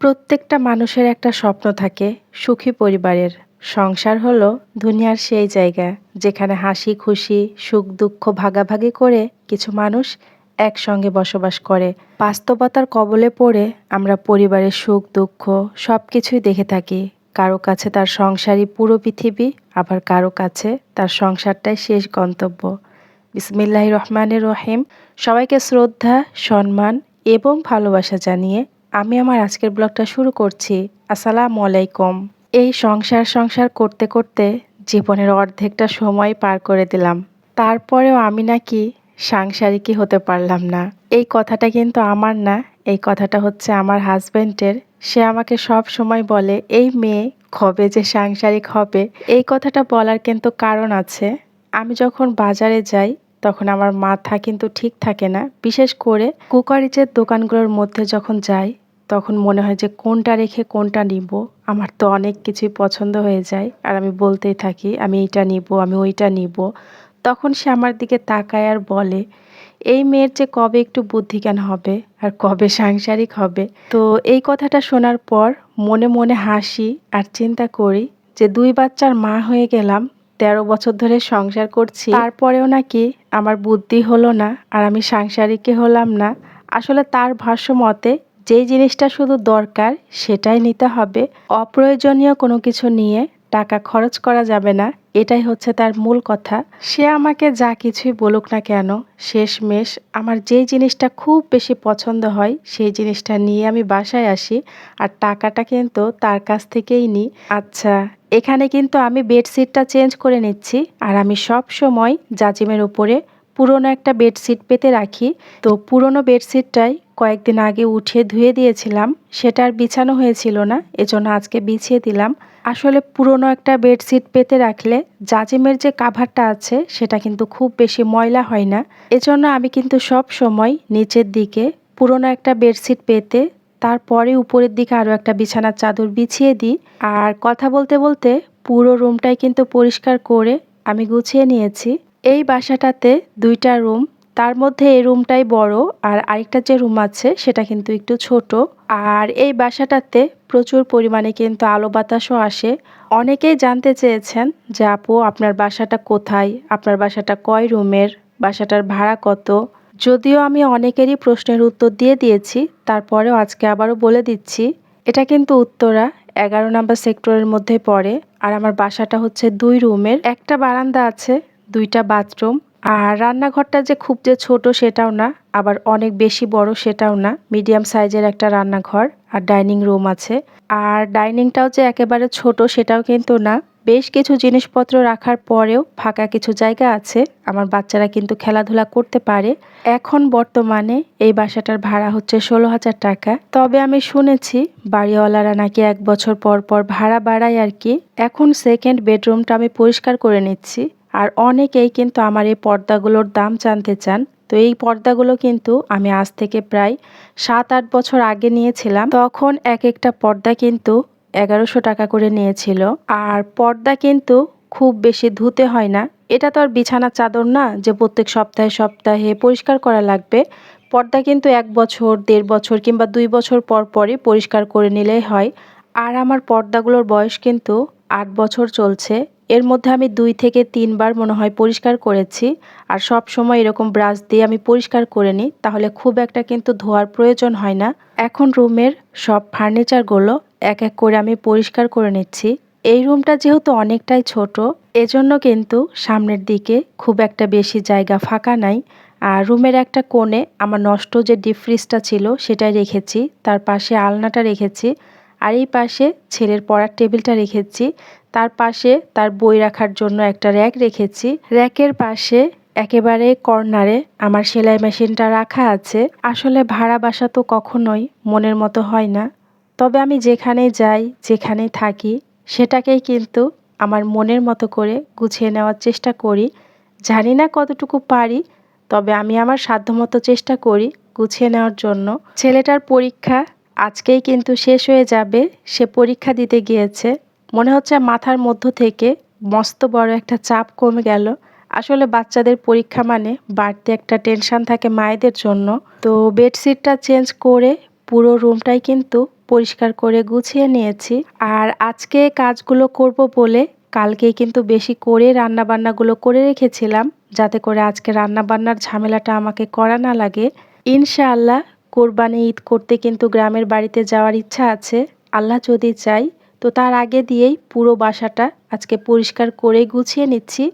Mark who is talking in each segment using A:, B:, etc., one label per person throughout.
A: প্রত্যেকটা মানুষের একটা স্বপ্ন থাকে, সুখী পরিবারের। সংসার হলো দুনিয়ার সেই জায়গা, যেখানে হাসি, খুশি, সুখ, দুঃখ ভাগাভাগি করে কিছু মানুষ একসঙ্গে বসবাস করে। বাস্তবতার কবলে পড়ে আমরা পরিবারের সুখ, দুঃখ সব কিছুই দেখে থাকি। কারও কাছে তার সংসারই পুরো পৃথিবী, আবার কারও কাছে তার সংসারটাই শেষ গন্তব্য। বিসমিল্লাহ রহমানের রহিম। সবাইকে শ্রদ্ধা, সম্মান এবং ভালোবাসা জানিয়ে আমি আমার আজকের ব্লগটা শুরু করছি। আসসালামু আলাইকুম। এই সংসার সংসার করতে করতে জীবনের অর্ধেকটা সময় পার করে দিলাম। তারপরেও আমি নাকি সাংসারিকই হতে পারলাম না। এই কথাটা কিন্তু আমার না, এই কথাটা হচ্ছে আমার হাজবেন্ডের। সে আমাকে সব সময় বলে, এই মেয়ে কবে যে সাংসারিক হবে? এই কথাটা বলার কিন্তু কারণ আছে। আমি যখন বাজারে যাই, তখন আমার মাথা কিন্তু ঠিক থাকে না। বিশেষ করে কুকারিজের দোকানগুলোর মধ্যে যখন যাই তখন মনে হয় যে কোনটা রেখে কোনটা নিব? আমার তো অনেক কিছুই পছন্দ হয়ে যায়। আর আমি বলতেই থাকি, আমি এইটা নিব, আমি ওইটা নিব। তখন সে আমার দিকে তাকায় আর বলে, এই মেয়ের যে কবে একটু বুদ্ধিজ্ঞান হবে আর কবে সাংসারিক হবে? তো এই কথাটা শোনার পর মনে মনে হাসি আর চিন্তা করি যে দুই বাচ্চার মা হয়ে গেলাম, তেরো বছর ধরে সংসার করছি। তারপরেও নাকি আমার বুদ্ধি হলো না আর আমি সাংসারিকে হলাম না। আসলে তার ভাষ্য মতে যেই জিনিসটা শুধু দরকার, সেটাই নিতে হবে। অপ্রয়োজনীয় কোনো কিছু নিয়ে টাকা খরচ করা যাবে না, এটাই হচ্ছে তার মূল কথা। সে আমাকে যা কিছুই বলুক না কেন, শেষমেশ আমার যেই জিনিসটা খুব বেশি পছন্দ হয়, সেই জিনিসটা নিয়ে আমি বাসায় আসি আর টাকাটা কিন্তু তার কাছ থেকেই নিই। আচ্ছা এখানে কিন্তু আমি বেডশিটটা চেঞ্জ করে নিচ্ছি আর আমি সব সময় জাজিমের উপরে পুরনো একটা বেডশিট পেতে রাখি। তো পুরনো বেডশিটটাই কয়েকদিন আগে উঠিয়ে ধুয়ে দিয়েছিলাম, সেটা আর বিছানো হয়েছিল না, এজন্য আজকে বিছিয়ে দিলাম। আসলে পুরনো একটা বেডশিট পেতে রাখলে জাজিমের যে কাভারটা আছে, সেটা কিন্তু খুব বেশি ময়লা হয় না। এজন্য আমি কিন্তু সব সময় নিচের দিকে পুরনো একটা বেডশিট পেতে, তারপরে উপরের দিকে আরও একটা বিছানার চাদর বিছিয়ে দিই। আর কথা বলতে বলতে পুরো রুমটাই কিন্তু পরিষ্কার করে আমি গুছিয়ে নিয়েছি। এই বাসাটাতে দুইটা রুম তার মধ্যে এই রুমটাই বড় আর আরেকটা যে রুম আছে সেটা কিন্তু একটু ছোট। আর এই বাসাটাতে প্রচুর পরিমাণে কিন্তু আলো বাতাসও আসে। অনেকেই জানতে চেয়েছেন যে আপু, আপনার বাসাটা কোথায়? আপনার বাসাটা কয় রুমের? বাসাটার ভাড়া কত? যদিও আমি অনেকেরই প্রশ্নের উত্তর দিয়ে দিয়েছি, তারপরেও আজকে আবারও বলে দিচ্ছি, এটা কিন্তু উত্তরা, এগারো নাম্বার সেক্টরের মধ্যে পড়ে। আর আমার বাসাটা হচ্ছে দুই রুমের, একটা বারান্দা আছে, দুইটা বাথরুম। আর রান্নাঘরটা যে খুব যে ছোট সেটাও না, আবার অনেক বেশি বড় সেটাও না। মিডিয়াম সাইজের একটা রান্নাঘর আর ডাইনিং রুম আছে। আর ডাইনিংটাও যে একেবারে ছোট সেটাও কিন্তু না। বেশ কিছু জিনিসপত্র রাখার পরেও ফাঁকা কিছু জায়গা আছে। আমার বাচ্চারা কিন্তু খেলাধুলা করতে পারে। এখন বর্তমানে এই বাসাটার ভাড়া হচ্ছে ষোলো হাজার টাকা। তবে আমি শুনেছি বাড়িওয়ালারা নাকি এক বছর পর পর ভাড়া বাড়ায় আর কি। এখন সেকেন্ড বেডরুমটা আমি পরিষ্কার করে নিচ্ছি। আর অনেকেই কিন্তু আমার এই পর্দাগুলোর দাম জানতে চান। তো এই পর্দাগুলো কিন্তু আমি আজ থেকে প্রায় সাত আট বছর আগে নিয়েছিলাম। তখন এক একটা পর্দা কিন্তু এগারোশো টাকা করে নিয়েছিল। আর পর্দা কিন্তু খুব বেশি ধুতে হয় না। এটা তো আর বিছানা চাদর না যে প্রত্যেক সপ্তাহে সপ্তাহে পরিষ্কার করা লাগবে। পর্দা কিন্তু এক বছর, দেড় বছর কিংবা দুই বছর পর পরই পরিষ্কার করে নিলেই হয়। আর আমার পর্দাগুলোর বয়স কিন্তু আট বছর চলছে। এর মধ্যে আমি দুই থেকে তিনবার মনে হয় পরিষ্কার করেছি। আর সব সময় এরকম ব্রাশ দিয়ে আমি পরিষ্কার করে নিই, তাহলে খুব একটা কিন্তু ধোয়ার প্রয়োজন হয় না। এখন রুমের সব ফার্নিচারগুলো এক এক করে আমি পরিষ্কার করে নিচ্ছি। এই রুমটা যেহেতু অনেকটাই ছোট, এজন্য কিন্তু সামনের দিকে খুব একটা বেশি জায়গা ফাঁকা নাই। আর রুমের একটা কোণে আমার নষ্ট যে ডিপ ফ্রিজটা ছিল সেটাই রেখেছি। তার পাশে আলনাটা রেখেছি। আর এই পাশে ছেলের পড়ার টেবিলটা রেখেছি। তার পাশে তার বই রাখার জন্য একটা র্যাক রেখেছি। র্যাকের পাশে একেবারে কর্নারে আমার সেলাই মেশিনটা রাখা আছে। আসলে ভাড়া বাসা তো কখনোই মনের মতো হয় না। তবে আমি যেখানেই যাই, যেখানেই থাকি, সেটাকেই কিন্তু আমার মনের মতো করে গুছিয়ে নেওয়ার চেষ্টা করি। জানি না কতটুকু পারি, তবে আমি আমার সাধ্যমতো চেষ্টা করি গুছিয়ে নেওয়ার জন্য। ছেলেটার পরীক্ষা আজকেই কিন্তু শেষ হয়ে যাবে, সে পরীক্ষা দিতে গিয়েছে। মনে হচ্ছে মাথার মধ্য থেকে মস্ত বড় একটা চাপ কমে গেল। আসলে বাচ্চাদের পরীক্ষা মানে বাড়তি একটা টেনশন থাকে মায়েদের জন্য। তো বেডশিটটা চেঞ্জ করে পুরো রুমটাই কিন্তু পরিষ্কার করে গুছিয়ে নিয়েছি। আর আজকে কাজগুলো করব বলে কালকেই কিন্তু বেশি করে রান্নাবান্নাগুলো করে রেখেছিলাম, যাতে করে আজকে রান্নাবান্নার ঝামেলাটা আমাকে করা না লাগে। ইনশাআল্লাহ কোরবানি ঈদ করতে কিন্তু গ্রামের বাড়িতে যাওয়ার ইচ্ছা আছে। আল্লাহ যদি চাই, তো তার আগে দিয়েই পুরো বাসাটা আজকে পরিষ্কার করে গুছিয়ে নিচ্ছি।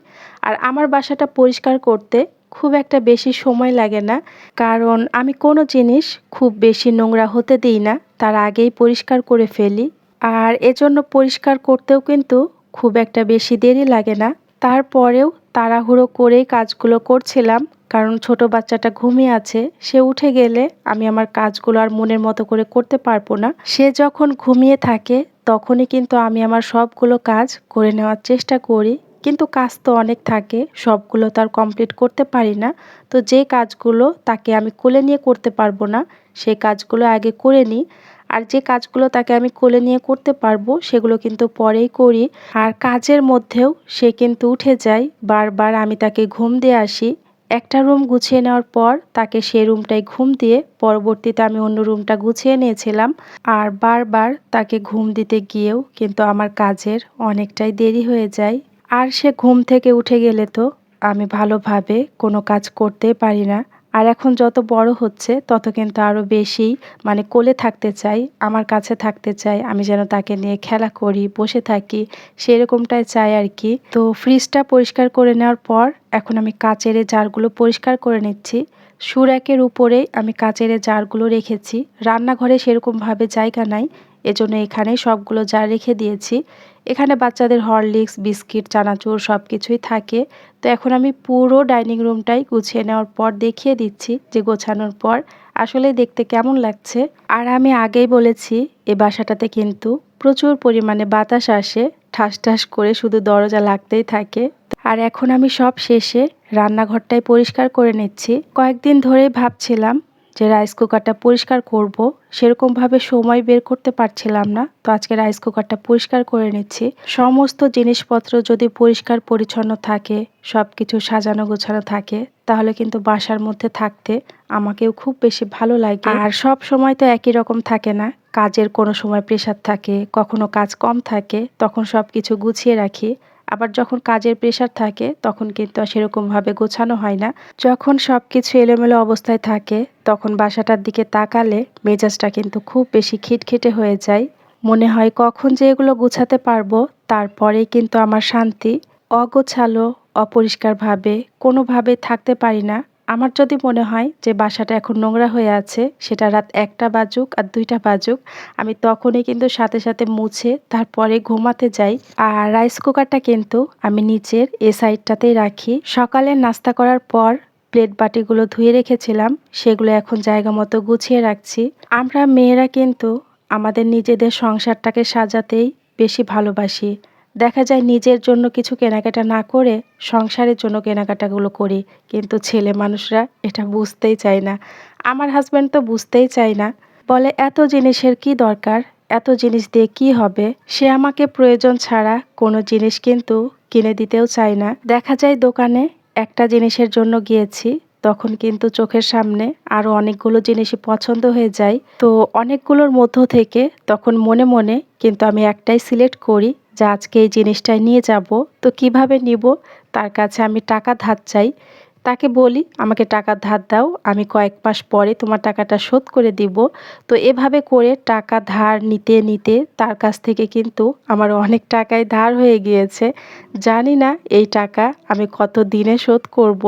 A: আর আমার বাসাটা পরিষ্কার করতে খুব একটা বেশি সময় লাগে না, কারণ আমি কোনো জিনিস খুব বেশি নোংরা হতে দিই না, তার আগেই পরিষ্কার করে ফেলি। আর এজন্য পরিষ্কার করতেও কিন্তু খুব একটা বেশি দেরি লাগে না। তারপরেও তাড়াহুড়ো করেই কাজগুলো করছিলাম কারণ ছোট বাচ্চাটা ঘুমিয়ে আছে, সে উঠে গেলে আমি আমার কাজগুলো আর মনের মতো করে করতে পারব না। সে যখন ঘুমিয়ে থাকে, তখনই কিন্তু আমি আমার সবগুলো কাজ করে নেওয়ার চেষ্টা করি। কিন্তু কাজ তো অনেক থাকে, সবগুলো তো আর কমপ্লিট করতে পারি না। তো যে কাজগুলো তাকে আমি কোলে নিয়ে করতে পারব না সেই কাজগুলো আগে করে নিই আর যে কাজগুলো তাকে আমি কোলে নিয়ে করতে পারব, সেগুলো কিন্তু পরেই করি। আর কাজের মধ্যেও সে কিন্তু উঠে যায়। বারবার আমি তাকে ঘুম দিয়ে আসি। একটা রুম গুছিয়ে নেওয়ার পর তাকে সে রুমটাই ঘুম দিয়ে পরবর্তীতে আমি অন্য রুমটা গুছিয়ে নিয়েছিলাম। আর বারবার তাকে ঘুম দিতে গিয়েও কিন্তু আমার কাজের অনেকটাই দেরি হয়ে যায়। আর সে ঘুম থেকে উঠে গেলে তো আমি ভালোভাবে কোনো কাজ করতে পারি না। আর এখন যত বড় হচ্ছে, তত কিন্তু আরও বেশি মানে কোলে থাকতে চাই, আমার কাছে থাকতে চাই, আমি যেন তাকে নিয়ে খেলা করি, বসে থাকি, সেরকমটাই চাই আর কি। তো ফ্রিজটা পরিষ্কার করে নেওয়ার পর, এখন আমি কাচের জারগুলো পরিষ্কার করে নিচ্ছি। সুরাকের উপরে আমি কাচের জারগুলো রেখেছি। রান্নাঘরে সেরকমভাবে জায়গা নাই। এজন্য এখানে সবগুলো যা রেখে দিয়েছি। এখানে বাচ্চাদের হরলিক্স, বিস্কিট, চানাচুর সব কিছুই থাকে। তো এখন আমি পুরো ডাইনিং রুমটাই গুছিয়ে নেওয়ার পর দেখিয়ে দিচ্ছি যে গোছানোর পর। আসলে দেখতে কেমন লাগছে? আর আমি আগেই বলেছি, এ বাসাটাতে কিন্তু প্রচুর পরিমাণে বাতাস আসে। ঠাস ঠাস করে শুধু দরজা লাগতেই থাকে। আর এখন আমি সব শেষে রান্নাঘরটাই পরিষ্কার করে নিচ্ছি। কয়েকদিন ধরেই ভাবছিলাম যে রাইস কুকারটা পরিষ্কার করব, সেরকমভাবে সময় বের করতে পারছিলাম না। তো আজকে রাইস কুকারটা পরিষ্কার করে নিচ্ছি। সমস্ত জিনিসপত্র যদি পরিষ্কার পরিচ্ছন্ন থাকে সব কিছু সাজানো গোছানো থাকে, তাহলে কিন্তু বাসার মধ্যে থাকতে আমাকেও খুব বেশি ভালো লাগে। আর সব সময় তো একই রকম থাকে না। কাজের কোনো সময় প্রেশার থাকে, কখনো কাজ কম থাকে, তখন সব কিছু গুছিয়ে রাখি। আবার যখন কাজের প্রেশার থাকে, তখন কিন্তু সেরকমভাবে গোছানো হয় না। যখন সব কিছু এলোমেলো অবস্থায় থাকে, তখন বাসাটার দিকে তাকালে মেজাজটা কিন্তু খুব বেশি খিটখিটে হয়ে যায়। মনে হয় কখন যে এগুলো গুছাতে পারব, তারপরেই কিন্তু আমার শান্তি। অগোছালো, অপরিষ্কারভাবে কোনোভাবে থাকতে পারি না। আমার যদি মনে হয় যে বাসাটা এখন নোংরা হয়ে আছে, সেটা রাত একটা বাজুক আর দুইটা বাজুক, আমি তখনই কিন্তু সাথে সাথে মুছে তারপরে ঘুমাতে যাই। আর রাইস কুকারটা কিন্তু আমি নিচের এ সাইডটাতেই রাখি। সকালে নাস্তা করার পর প্লেট বাটিগুলো ধুয়ে রেখেছিলাম, সেগুলো এখন জায়গা মতো গুছিয়ে রাখছি। আমরা মেয়েরা কিন্তু আমাদের নিজেদের সংসারটাকে সাজাতেই বেশি ভালোবাসি। দেখা যায় নিজের জন্য কিছু কেনাকাটা না করে সংসারের জন্য কেনাকাটাগুলো করি, কিন্তু ছেলে মানুষরা এটা বুঝতেই চায় না। আমার হাজব্যান্ড তো বুঝতেই চায় না। বলে, এত জিনিসের কি দরকার? এত জিনিস দিয়ে কি হবে? সে আমাকে প্রয়োজন ছাড়া কোনো জিনিস কিন্তু কিনে দিতেও চায় না। দেখা যায় দোকানে একটা জিনিসের জন্য গিয়েছি তখন কিন্তু চোখের সামনে আরও অনেকগুলো জিনিসই পছন্দ হয়ে যায়। তো অনেকগুলোর মধ্য থেকে তখন মনে মনে কিন্তু আমি একটাই সিলেক্ট করি যে আজকে এই জিনিসটাই নিয়ে যাব। তো কীভাবে নিব? তার কাছে আমি টাকা ধার চাই। তাকে বলি, আমাকে টাকা ধার দাও, আমি কয়েক মাস পরে তোমার টাকাটা শোধ করে দিব। তো এভাবে করে টাকা ধার নিতে নিতে তার কাছ থেকে কিন্তু আমার অনেক টাকাই ধার হয়ে গিয়েছে। জানি না এই টাকা আমি কত দিনে শোধ করব।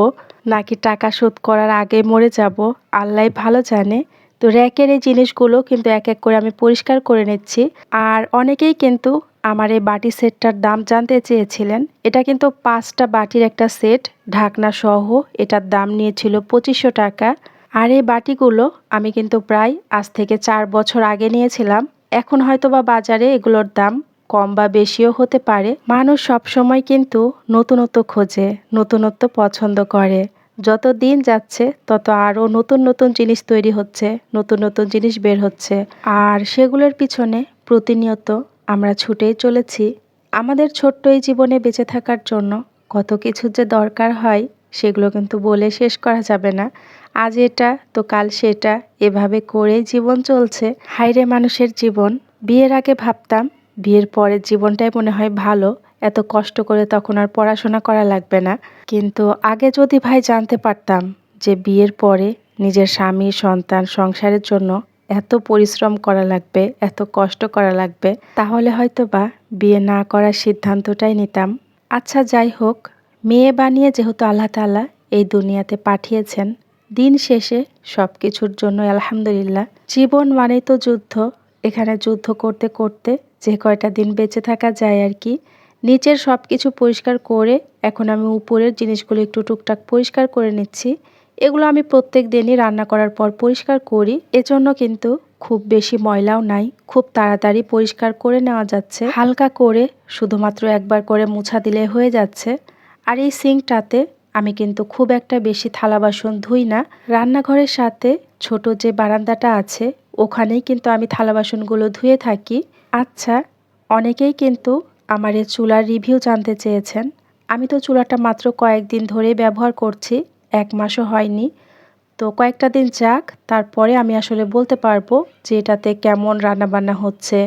A: নাকি টাকা শোধ করার আগে মরে যাব? আল্লাহ ভালো জানে। তো র্যাকের এই জিনিসগুলো কিন্তু এক এক করে আমি পরিষ্কার করে নিচ্ছি। আর অনেকেই কিন্তু আমার এই বাটি সেটটার দাম জানতে চেয়েছিলেন। এটা কিন্তু পাঁচটা বাটির একটা সেট, ঢাকনা সহ এটার দাম নিয়েছিল পঁচিশশো টাকা। আর এই বাটিগুলো আমি কিন্তু প্রায় আজ থেকে চার বছর আগে নিয়েছিলাম। এখন হয়তো বা বাজারে এগুলোর দাম কম বা বেশিও হতে পারে। মানুষ সব সময় কিন্তু নতুনত্ব খোঁজে, নতুনত্ব পছন্দ করে। যত দিন যাচ্ছে, তত আরও নতুন নতুন জিনিস তৈরি হচ্ছে, নতুন নতুন জিনিস বের হচ্ছে। আর সেগুলোর পিছনে প্রতিনিয়ত আমরা ছুটেই চলেছি। আমাদের ছোট্ট এই জীবনে বেঁচে থাকার জন্য কত কিছু যে দরকার হয়, সেগুলো কিন্তু বলে শেষ করা যাবে না। আজ এটা, তো কাল সেটা, এভাবে করেই জীবন চলছে। হাইরে মানুষের জীবন। বিয়ের আগে ভাবতাম বিয়ের পরের জীবনটাই মনে হয় ভালো, এত কষ্ট করে তখন আর পড়াশোনা করা লাগবে না। কিন্তু আগে যদি ভাই জানতে পারতাম যে বিয়ের পরে নিজের স্বামী, সন্তান, সংসারের জন্য এত পরিশ্রম করা লাগবে, এত কষ্ট করা লাগবে, তাহলে হয়তো বা বিয়ে না করার সিদ্ধান্তটাই নিতাম। আচ্ছা যাই হোক, মেয়ে বানিয়ে যেহেতু আল্লাহ তালা এই দুনিয়াতে পাঠিয়েছেন, দিন শেষে সব কিছুর জন্য আলহামদুলিল্লাহ। জীবন মানেই তো যুদ্ধ, এখানে যুদ্ধ করতে করতে যে কয়টা দিন বেঁচে থাকা যায় আর কি। নিচের সব কিছু পরিষ্কার করে এখন আমি উপরের জিনিসগুলো একটু টুকটাক পরিষ্কার করে নিচ্ছি। এগুলো আমি প্রত্যেক দিনই রান্না করার পর পরিষ্কার করি। এজন্য কিন্তু খুব বেশি ময়লাও নাই, খুব তাড়াতাড়ি পরিষ্কার করে নেওয়া যাচ্ছে। হালকা করে শুধুমাত্র একবার করে মুছা দিলে হয়ে যাচ্ছে। আর এই সিঙ্কটাতে আমি কিন্তু খুব একটা বেশি থালা বাসন ধুই না। রান্নাঘরের সাথে ছোট যে বারান্দাটা আছে, ওখানেই কিন্তু আমি থালা বাসনগুলো ধুয়ে থাকি। আচ্ছা অনেকেই কিন্তু আমার এই চুলার রিভিউ জানতে চেয়েছেন। আমি তো চুলাটা মাত্র কয়েকদিন ধরে ব্যবহার করছি, এক মাসও হয়নি। তো কয়েকটা দিন যাক, তারপরে আমি আসলে বলতে পারব যে এটাতে কেমন রান্নাবান্না হচ্ছে,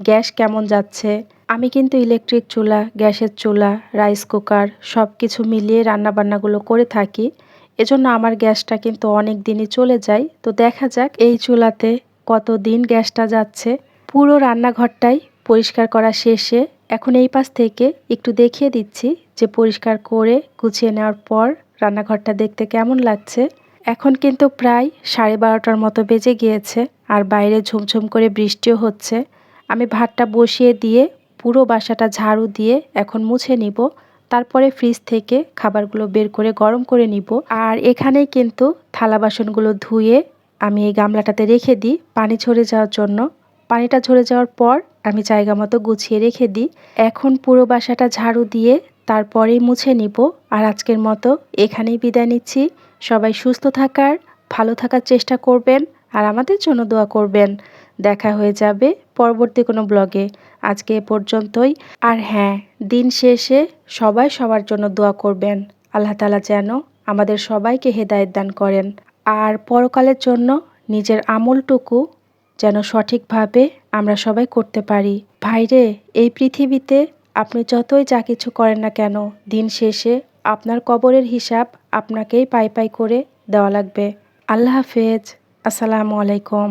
A: গ্যাস কেমন যাচ্ছে। আমি কিন্তু ইলেকট্রিক চুলা, গ্যাসের চুলা রাইস কুকার সব কিছু মিলিয়ে রান্নাবান্নাগুলো করে থাকি। এজন্য আমার গ্যাসটা কিন্তু অনেক দিনই চলে যায়। তো দেখা যাক এই চুলাতে কত দিন গ্যাসটা যাচ্ছে। পুরো রান্নাঘরটাই পরিষ্কার করা শেষে এখন এই পাশ থেকে একটু দেখিয়ে দিচ্ছি যে পরিষ্কার করে গুছিয়ে নেওয়ার পর রান্নাঘরটা দেখতে কেমন লাগছে। এখন কিন্তু প্রায় সাড়ে বারোটার মতো বেজে গিয়েছে আর বাইরে ঝুমঝুম করে বৃষ্টিও হচ্ছে। আমি ভাতটা বসিয়ে দিয়ে পুরো বাসাটা ঝাড়ু দিয়ে এখন মুছে নিব। তারপরে ফ্রিজ থেকে খাবারগুলো বের করে গরম করে নিব। আর এখানেই কিন্তু থালা বাসনগুলো ধুয়ে আমি এই গামলাটাতে রেখে দিই পানি ঝরে যাওয়ার জন্য। পানিটা ঝরে যাওয়ার পর আমি জায়গা মতো গুছিয়ে রেখে দিই। এখন পুরো বাসাটা ঝাড়ু দিয়ে তারপরেই মুছে নিব। আর আজকের মতো এখানেই বিদায় নিচ্ছি। সবাই সুস্থ থাকার, ভালো থাকার চেষ্টা করবেন আর আমাদের জন্য দোয়া করবেন। দেখা হয়ে যাবে পরবর্তী কোনো ব্লগে। আজকে এ পর্যন্তই। আর হ্যাঁ দিন শেষে সবাই সবার জন্য দোয়া করবেন। আল্লাহ তালা যেন আমাদের সবাইকে হেদায়ত দান করেন। আর পরকালের জন্য নিজের আমলটুকু যেন সঠিকভাবে আমরা সবাই করতে পারি। ভাইরে, এই পৃথিবীতে আপনি যতই যা কিছু করেন না কেন, দিন শেষে আপনার কবরের হিসাব আপনাকেই পাই পাই করে দেওয়া লাগবে। আল্লাহ হাফেজ। আসসালামু আলাইকুম।